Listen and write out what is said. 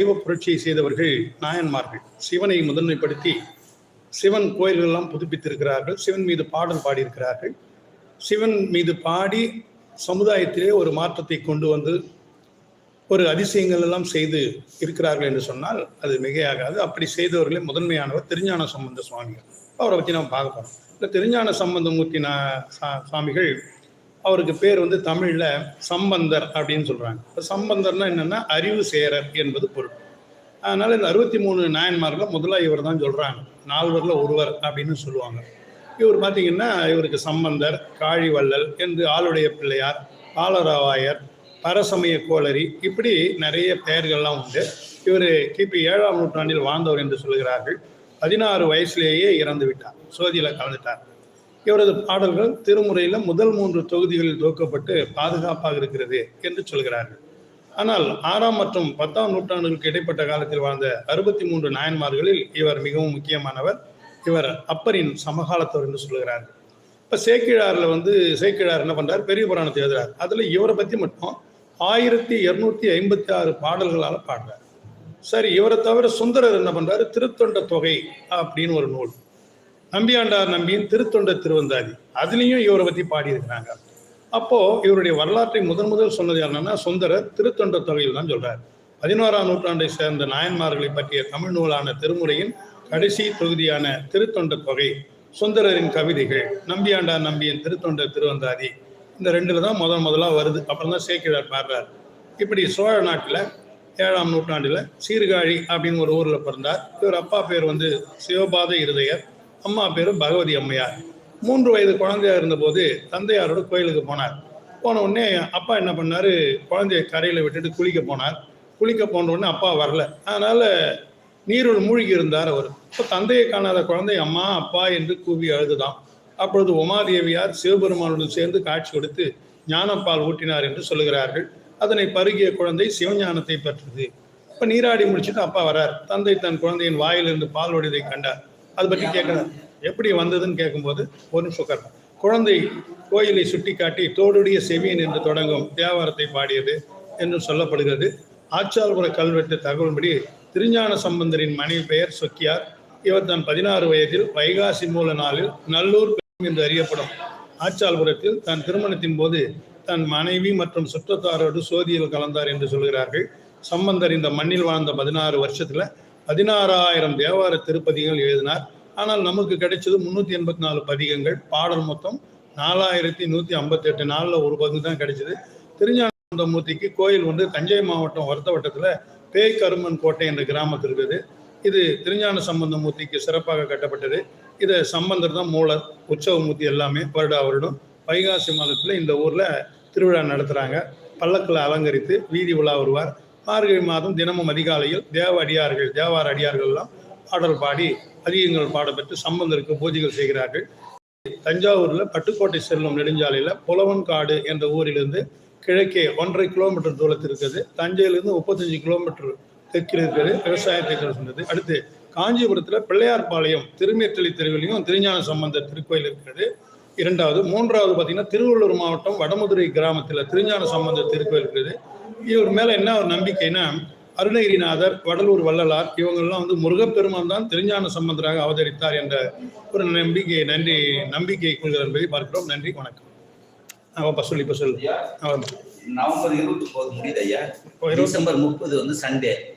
சைவ புரட்சியை செய்தவர்கள் நாயன்மார்கள். சிவனை முதன்மைப்படுத்தி சிவன் கோயில்களெல்லாம் புதுப்பித்திருக்கிறார்கள். சிவன் மீது பாடல் பாடியிருக்கிறார்கள். சிவன் மீது பாடி சமுதாயத்திலே ஒரு மாற்றத்தை கொண்டு வந்து ஒரு அதிசயங்கள் எல்லாம் செய்து இருக்கிறார்கள் என்று சொன்னால் அது மிகையாகாது. அப்படி செய்தவர்களே முதன்மையானவர் திருஞான சம்பந்த சுவாமிகள். அவரை பற்றி நம்ம பார்க்க போகிறோம் இந்த திருஞான சம்பந்தமூர்த்தி நான் சா- சுவாமிகள் அவருக்கு பேர் வந்து தமிழில் சம்பந்தர் அப்படின்னு சொல்கிறாங்க இப்போ சம்பந்தர்னா என்னென்னா அறிவு சேரர் என்பது பொருள். அதனால் இந்த அறுபத்தி மூணு நாயன்மார்கள் முதல்ல இவர் தான் சொல்கிறாங்க நால்வரில் ஒருவர் அப்படின்னு சொல்லுவாங்க. இவர் பார்த்தீங்கன்னா இவருக்கு சம்பந்தர் காழிவள்ளல் என்று ஆளுடைய பிள்ளையார் பாலராவாயர் பரசமய கோளரி இப்படி நிறைய பெயர்கள்லாம் உண்டு. இவர் கிபி ஏழாம் நூற்றாண்டில் வாழ்ந்தவர் என்று சொல்கிறார்கள் பதினாறு வயசுலேயே இறந்து விட்டார் சோதியில் கலந்துட்டார். இவரது பாடல்கள் திருமுறையில் முதல் மூன்று தொகுதிகளில் துவக்கப்பட்டு பாதுகாப்பாக இருக்கிறது என்று சொல்கிறார்கள். ஆனால் ஆறாம் மற்றும் பத்தாம் நூற்றாண்டுகளுக்கு இடைப்பட்ட காலத்தில் வாழ்ந்த அறுபத்தி மூன்று நாயன்மார்களில் இவர் மிகவும் முக்கியமானவர். இவர் அப்பரின் சமகாலத்தவர் என்று சொல்கிறார்கள். இப்போ சேக்கிழாரில் வந்து சேக்கிழார் என்ன பண்ணுறார் பெரிய புராணத்தை எழுதுறார். அதில் இவரை பற்றி மட்டும் ஆயிரத்தி இரநூத்தி ஐம்பத்தி ஆறு பாடல்களால் பாடுறார். சரி இவரை தவிர சுந்தரர் என்ன பண்ணுறாரு திருத்தொண்ட தொகை அப்படின்னு ஒரு நூல். நம்பியாண்டார் நம்பியின் திருத்தொண்ட திருவந்தாதி. அதுலேயும் இவரை பற்றி பாடியிருக்கிறாங்க. அப்போ இவருடைய வரலாற்றை முதன் முதல் சொன்னது யாருன்னா சுந்தரர் திருத்தொண்ட தொகையில் தான் சொல்றார். பதினோராம் நூற்றாண்டை சேர்ந்த நாயன்மார்களை பற்றிய தமிழ் நூலான திருமுறையின் கடைசி தொகுதியான திருத்தொண்ட தொகை சுந்தரரின் கவிதைகள் நம்பியாண்டார் நம்பியின் திருத்தொண்ட திருவந்தாதி இந்த ரெண்டுல தான் முதல் முதலாக வருது. அப்புறம் தான் சேக்கிழார் பாடுறார். இப்படி சோழ நாட்டில் ஏழாம் நூற்றாண்டில் சீர்காழி அப்படின்னு ஒரு ஊரில் பிறந்தார். இவர் அப்பா பேர் வந்து சிவபாத இருதயர். அம்மா பேர் பகவதி அம்மையார். மூன்று வயது குழந்தையா இருந்தபோது தந்தையாரோட கோயிலுக்கு போனார். போன உடனே அப்பா என்ன பண்ணார்? குழந்தைய கரையில் விட்டுட்டு குளிக்க போனார். குளிக்க போன உடனே அப்பா வரல. அதனால் நீருள் மூழ்கி இருந்தார் அவர். இப்போ தந்தையை காணாத குழந்தை அம்மா அப்பா என்று கூவி அழுதுதான். அப்பொழுது உமாதேவியார் சிவபெருமானுடன் சேர்ந்து காட்சி கொடுத்து ஞானப்பால் ஊட்டினார் என்று சொல்லுகிறார்கள். அதனை பருகிய குழந்தை சிவஞானத்தை பெற்றது. இப்போ நீராடி முடிச்சுட்டு அப்பா வரார். தந்தை தன் குழந்தையின் வாயிலிருந்து பால் வடிதை கண்டார். அது பற்றி கேட்கிறார் எப்படி வந்ததுன்னு கேட்கும்போது ஒரு நிமிஷம் உட்காரணும் குழந்தை கோயிலை சுட்டி காட்டி தோடுடைய செவியன் என்று தொடங்கும் தேவாரத்தை பாடியது என்று சொல்லப்படுகிறது. ஆச்சால்புர கல்வெட்டு தகவல்படி திருஞான சம்பந்தரின் மனைவி பெயர் சொக்கியார். இவர் தன் பதினாறு வயதில் வைகாசி மூல நாளில் நல்லூர் என்று அறியப்படும். ஆச்சால்புரத்தில் தன் திருமணத்தின் போது தன் மனைவி மற்றும் சுற்றத்தாரோடு சோதியில் கலந்தார் என்று சொல்கிறார்கள். சம்பந்தர் இந்த மண்ணில் வாழ்ந்த பதினாறு வருஷத்துல பதினாறாயிரம் தேவார திருப்பதிகள் எழுதினார். ஆனால் நமக்கு கிடைச்சது முன்னூற்றி எண்பத்தி நாலு பதிகங்கள். பாடல் மொத்தம் நாலாயிரத்தி நூற்றி ஐம்பத்தி எட்டு ஒரு பங்கு தான் கிடைச்சது. திருஞானந்தமூர்த்திக்கு கோயில் வந்து தஞ்சை மாவட்டம் வருத்த பேய் கருமன் கோட்டை என்ற கிராமத்தில் இருக்குது. இது திருஞான சம்பந்தமூர்த்திக்கு சிறப்பாக கட்டப்பட்டது. இதை சம்பந்தர் தான் மூலர். உற்சவமூர்த்தி எல்லாமே வருடா வருடம் வைகாசி மாதத்தில் இந்த ஊரில் திருவிழா நடத்துகிறாங்க பல்லக்கில் அலங்கரித்து வீதி உலா வருவார். மார்கழி மாதம் தினமும் அதிகாலையில் தேவ அடியார்கள் தேவார அடியார்கள் எல்லாம் பாடல் பாடி அதிகங்கள் பாடப்பெற்று சம்பந்தருக்கு பூஜைகள் செய்கிறார்கள். தஞ்சாவூரில் பட்டுக்கோட்டை செல்லும் நெடுஞ்சாலையில் புலவன்காடு என்ற ஊரிலிருந்து கிழக்கே ஒன்றரை கிலோமீட்டர் தூரத்தில் இருக்குது. தஞ்சையிலிருந்து முப்பத்தஞ்சு கிலோமீட்டர் தெற்கில் இருக்கிறது விவசாயத்தை சொன்னது அடுத்து காஞ்சிபுரத்தில் பிள்ளையார்பாளையம் திருமேற்றலி தெருவிலையும் திருஞான சம்பந்தர் திருக்கோயில் இருக்கிறது இரண்டாவது மூன்றாவது பார்த்தீங்கன்னா திருவள்ளூர் மாவட்டம் வடமதுரை கிராமத்தில் திருஞான சம்பந்தர் திருக்கோயில் இருக்கிறது இவர் மேல என்ன ஒரு நம்பிக்கைன்னா அருணகிரிநாதர் வடலூர் வள்ளலார் இவங்கெல்லாம் வந்து முருகப்பெருமான் தான் திருஞான சம்பந்தராக அவதரித்தார் என்ற ஒரு நம்பிக்கை நன்றி நம்பிக்கை கொள்கிற என்பதை பார்க்கிறோம். நன்றி வணக்கம். ஆமாப்பா சொல்லி இப்போ சொல்லு. நவம்பர் இருபத்தி ஒன்பது முடியுது ஐயா. டிசம்பர் முப்பது வந்து சண்டே.